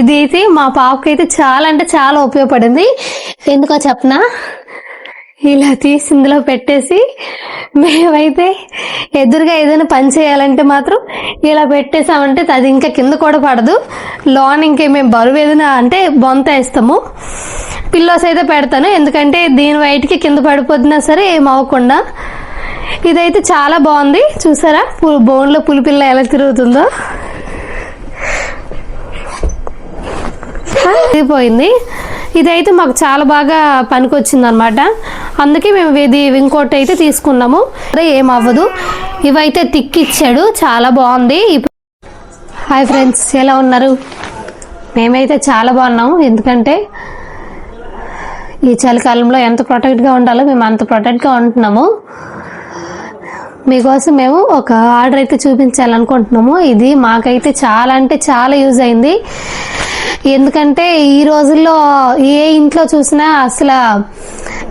ఇది అయితే మా పాపకి అయితే చాలా అంటే చాలా ఉపయోగపడింది. ఎందుకో చెప్పనా? ఇలా తీసి ఇందులో పెట్టేసి మేమైతే ఎదురుగా ఏదైనా పని చేయాలంటే మాత్రం ఇలా పెట్టేసామంటే అది ఇంకా కింద కూడా పడదు. లోన్ ఇంకే మేము బరువు ఏదైనా అంటే బొంత వేస్తాము. పిల్లోస్ అయితే పెడతాను. ఎందుకంటే దీని వైట్కి కింద పడిపోతున్నా సరే ఏం అవ్వకుండా. ఇదైతే చాలా బాగుంది. చూసారా? బోన్లో పులిపిల్ల ఎలా తిరుగుతుందో. అయిపోయింది ఇదైతే మాకు చాలా బాగా పనికొచ్చింది అనమాట అందుకే మేము ఇది ఇంకోటి అయితే తీసుకున్నాము. అదే ఏం అవ్వదు ఇవైతే తిక్కిచ్చాడు. చాలా బాగుంది. హాయ్ ఫ్రెండ్స్ ఎలా ఉన్నారు? మేమైతే చాలా బాగున్నాము. ఎందుకంటే ఈ చలికాలంలో ఎంత ప్రొటెక్ట్గా ఉండాలో మేము అంత ప్రొటెక్ట్గా ఉంటున్నాము. మీకోసం మేము ఒక ఆర్డర్ అయితే చూపించాలనుకుంటున్నాము. ఇది మాకైతే చాలా అంటే చాలా యూజ్ అయింది. ఎందుకంటే ఈ రోజుల్లో ఏ ఇంట్లో చూసినా అసలు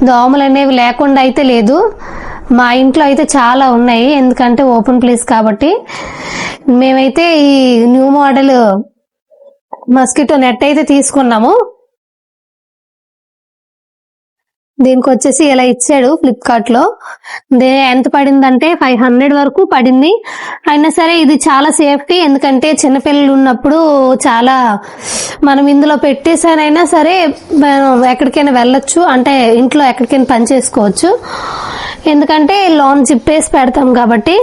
దోమలు అనేవి లేకుండా అయితే లేదు. మా ఇంట్లో అయితే చాలా ఉన్నాయి ఎందుకంటే ఓపెన్ ప్లేస్ కాబట్టి. మేమైతే ఈ న్యూ మోడల్ మస్కిటో నెట్ అయితే తీసుకున్నాము. దీనికి వచ్చేసి ఇలా ఇచ్చాడు ఫ్లిప్కార్ట్లో దే ఎంత పడిందంటే ఫైవ్ హండ్రెడ్ వరకు పడింది. అయినా సరే ఇది చాలా సేఫ్టీ ఎందుకంటే చిన్నపిల్లలు ఉన్నప్పుడు చాలా మనం ఇందులో పెట్టేసానైనా సరే మనం ఎక్కడికైనా వెళ్ళొచ్చు అంటే ఇంట్లో ఎక్కడికైనా పని చేసుకోవచ్చు. ఎందుకంటే లోన్ చిప్పేసి పెడతాం కాబట్టి.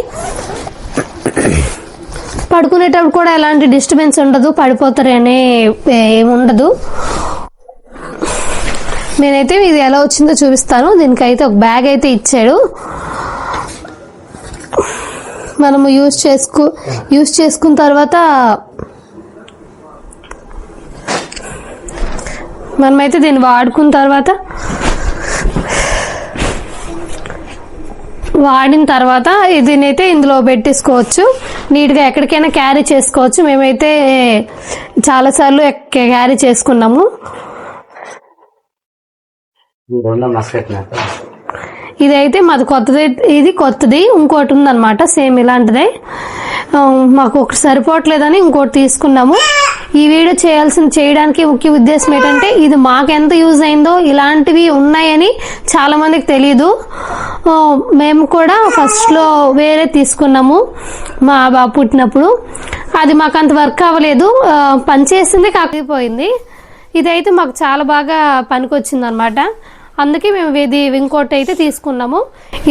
పడుకునేటప్పుడు కూడా ఎలాంటి డిస్టర్బెన్స్ ఉండదు పడిపోతారనే ఏముండదు ఉండదు. నేనైతే ఇది ఎలా వచ్చిందో చూపిస్తాను. దీనికైతే ఒక బ్యాగ్ అయితే ఇచ్చాడు. మనము యూజ్ చేసుకు యూజ్ చేసుకున్న తర్వాత మనమైతే దీన్ని వాడుకున్న తర్వాత వాడిన తర్వాత దీనైతే ఇందులో పెట్టేసుకోవచ్చు. నీట్గా ఎక్కడికైనా క్యారీ చేసుకోవచ్చు. మేమైతే చాలాసార్లు క్యారీ చేసుకున్నాము. ఇదైతే మాది కొత్తది ఇది కొత్తది ఇంకోటి ఉందన్నమాట సేమ్ ఇలాంటిదే. మాకు ఒకటి సరిపోవట్లేదని ఇంకోటి తీసుకున్నాము. ఈ వీడియో చేయాల్సిన చేయడానికి ముఖ్య ఉద్దేశం ఏంటంటే ఇది మాకు ఎంత యూజ్ అయిందో ఇలాంటివి ఉన్నాయని చాలా మందికి తెలియదు మేము కూడా ఫస్ట్లో వేరే తీసుకున్నాము మా బాబు పుట్టినప్పుడు. అది మాకు అంత వర్క్ అవ్వలేదు. పనిచేసింది కాకపోయింది. ఇదైతే మాకు చాలా బాగా పనికొచ్చింది అనమాట అందుకే మేము ఇది ఇంకోటి అయితే తీసుకున్నాము.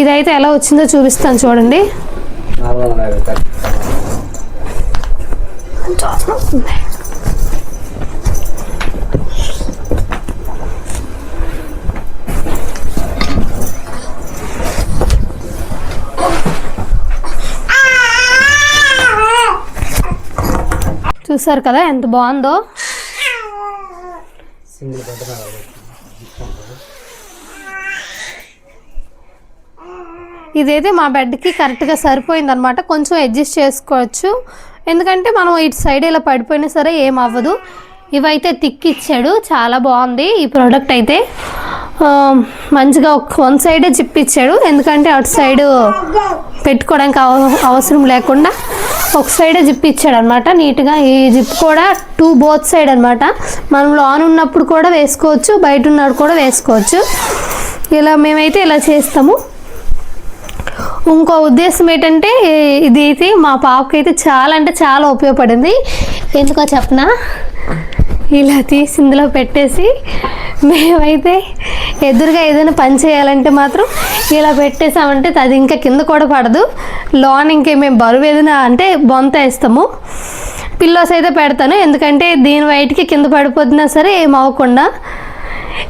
ఇదైతే ఎలా వచ్చిందో చూపిస్తాను చూడండి. చూసారు కదా ఎంత బాగుందో? సింగిల్ బెడ్ ఇదైతే మా బెడ్కి కరెక్ట్గా సరిపోయింది అనమాట కొంచెం అడ్జస్ట్ చేసుకోవచ్చు. ఎందుకంటే మనం ఇటు సైడ్ ఇలా పడిపోయినా సరే ఏం అవ్వదు. ఇవైతే తిక్కి ఇచ్చాడు చాలా బాగుంది ఈ ప్రోడక్ట్ అయితే. మంచిగా ఒక వన్ సైడే జిప్ ఇచ్చాడు ఎందుకంటే అటు సైడ్ పెట్టుకోవడానికి అవ- అవసరం లేకుండా. ఒక సైడే జిప్ ఇచ్చాడు అనమాట నీట్గా ఈ జిప్ కూడా టూ బోత్ సైడ్ అనమాట. మనం లాన్ ఉన్నప్పుడు కూడా వేసుకోవచ్చు బయట ఉన్నప్పుడు కూడా వేసుకోవచ్చు. ఇలా మేమైతే ఇలా చేస్తాము. ఇంకో ఉద్దేశం ఏంటంటే ఇది అయితే మా పాపకి అయితే చాలా అంటే చాలా ఉపయోగపడింది. ఎందుకో చెప్పనా? ఇలా తీసి ఇందులో పెట్టేసి మేమైతే ఎదురుగా ఏదైనా పని చేయాలంటే మాత్రం ఇలా పెట్టేసామంటే అది ఇంకా కింద కూడా పడదు. లోన్ ఇంకే మేము బరువు ఏదైనా అంటే బొంత వేస్తాము. పిల్లోస్ అయితే పెడతాను. ఎందుకంటే దీని వైట్కి కింద పడిపోతున్నా సరే ఏం అవ్వకుండా.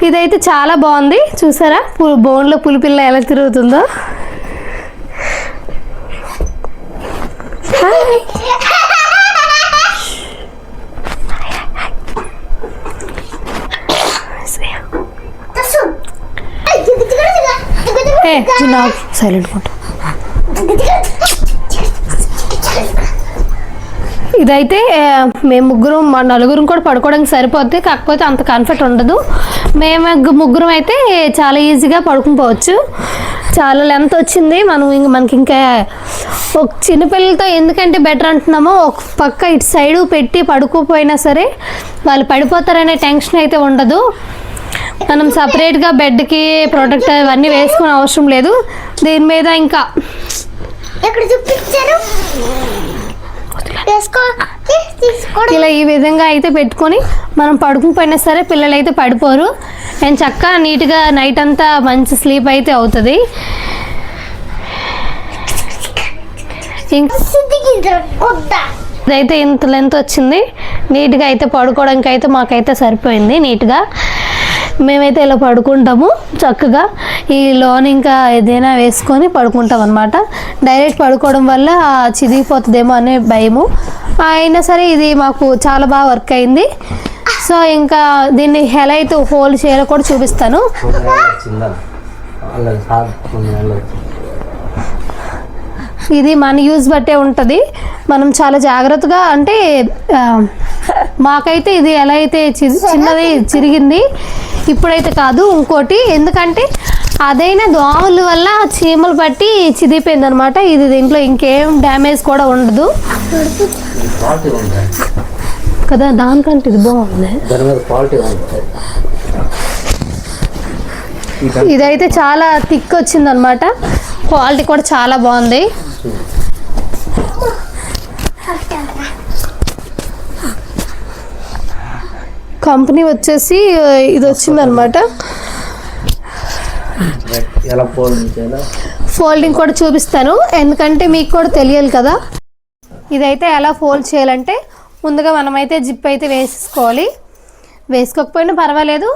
ఇదైతే చాలా బాగుంది. చూసారా? పు- బోన్లో పులిపిల్ల ఎలా తిరుగుతుందో. హాయ్ ఏ నాకు సైలెంట్ ఇదైతే మేము ముగ్గురు మా నలుగురం కూడా పడుకోవడానికి సరిపోద్ది కాకపోతే అంత కంఫర్ట్ ఉండదు. మేము ముగ్గురం అయితే చాలా ఈజీగా పడుకునిపోవచ్చు చాలా లెంత్ వచ్చింది మనం ఇంక మనకి ఇంకా ఒక చిన్నపిల్లలతో ఎందుకంటే బెటర్ అంటున్నామో ఒక పక్క ఇటు సైడు పెట్టి పడుకోపోయినా సరే వాళ్ళు పడిపోతారనే టెన్షన్ అయితే ఉండదు. మనం సపరేట్గా బెడ్కి ప్రొటెక్ట్ అవన్నీ వేసుకునే అవసరం లేదు. దీని మీద ఇంకా ఇలా ఈ విధంగా అయితే పెట్టుకొని మనం పడుకుని పోయినా సరే పిల్లలు అయితే పడిపోరు. అండ్ చక్కగా నీట్గా నైట్ అంతా మంచి స్లీప్ అయితే అవుతుంది. ఇదైతే ఇంత లెంత్ వచ్చింది. నీట్గా అయితే పడుకోవడానికి అయితే మాకైతే సరిపోయింది నీట్గా. మేమైతే ఇలా పడుకుంటాము చక్కగా. ఈ లోన్ ఇంకా ఏదైనా వేసుకొని పడుకుంటాం అనమాట డైరెక్ట్ పడుకోవడం వల్ల చిదిగిపోతుందేమో అనే భయము. అయినా సరే ఇది మాకు చాలా బాగా వర్క్ అయింది. సో ఇంకా దీన్ని ఎలా అయితే హోల్డ్ చేయాలో కూడా చూపిస్తాను. ఇది మన యూజ్ బట్టే ఉంటుంది. మనం చాలా జాగ్రత్తగా అంటే మాకైతే ఇది ఎలా అయితే చి- చిన్నది చిరిగింది. ఇప్పుడైతే కాదు ఇంకోటి ఎందుకంటే అదైనా దోమల వల్ల చీమలు పట్టి చిదిపోయింది అనమాట ఇది దీంట్లో ఇంకేం డ్యామేజ్ కూడా ఉండదు. కదా దానికంటే ఇది బాగుంది. ఇదైతే చాలా థిక్ వచ్చింది అనమాట క్వాలిటీ కూడా చాలా బాగుంది. కంపెనీ వచ్చేసి ఇది వచ్చిందనమాట. ఫోల్డ్ చేయాలో? ఫోల్డింగ్ కూడా చూపిస్తాను. ఎందుకంటే మీకు కూడా తెలియాలి కదా. ఇదైతే ఎలా ఫోల్డ్ చేయాలంటే ముందుగా మనమైతే జిప్ అయితే వేసుకోవాలి వేసుకోకపోయినా పర్వాలేదు.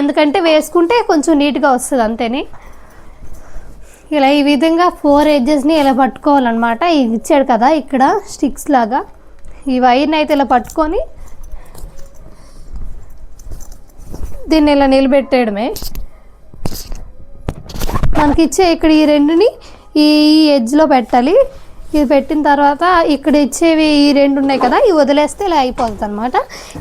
ఎందుకంటే వేసుకుంటే కొంచెం నీట్గా వస్తుంది అంతేని. ఇలా ఈ విధంగా ఫోర్ ఎడ్జెస్ని ఇలా పట్టుకోవాలన్నమాట. ఇచ్చాడు కదా ఇక్కడ స్టిక్స్ లాగా. ఈ వైర్ని అయితే ఇలా పట్టుకొని దీన్ని ఇలా నిలబెట్టేయడమే. మనకి ఇచ్చే ఇక్కడ ఈ రెండుని ఈ ఎడ్జ్లో పెట్టాలి. ఇది పెట్టిన తర్వాత ఇక్కడ ఇచ్చేవి ఈ రెండు ఉన్నాయి కదా ఇవి వదిలేస్తే ఇలా అయిపోతుంది అనమాట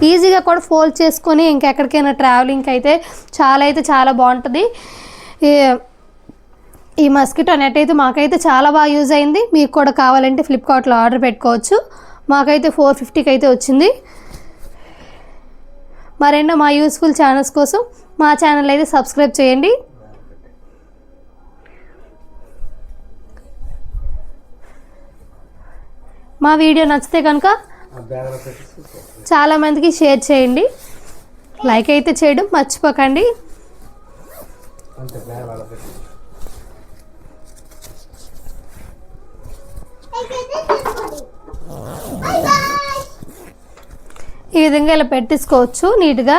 ఈజీగా కూడా ఫోల్డ్ చేసుకొని ఇంకెక్కడికైనా ట్రావెలింగ్కి అయితే చాలా అయితే చాలా బాగుంటుంది. ఈ- ఈ మస్కిటో నెట్ అయితే మాకైతే చాలా బాగా యూజ్ అయింది. మీకు కూడా కావాలంటే ఫ్లిప్కార్ట్లో ఆర్డర్ పెట్టుకోవచ్చు. మాకైతే ఫోర్ ఫిఫ్టీకి అయితే వచ్చింది. మరెన్నో మా యూస్ఫుల్ ఛానల్స్ కోసం మా ఛానల్ అయితే సబ్స్క్రైబ్ చేయండి. మా వీడియో నచ్చితే కనుక చాలామందికి షేర్ చేయండి. లైక్ అయితే చేయడం మర్చిపోకండి. అంతే ఈ విధంగా ఇలా పెట్టేసుకోవచ్చు నీట్గా.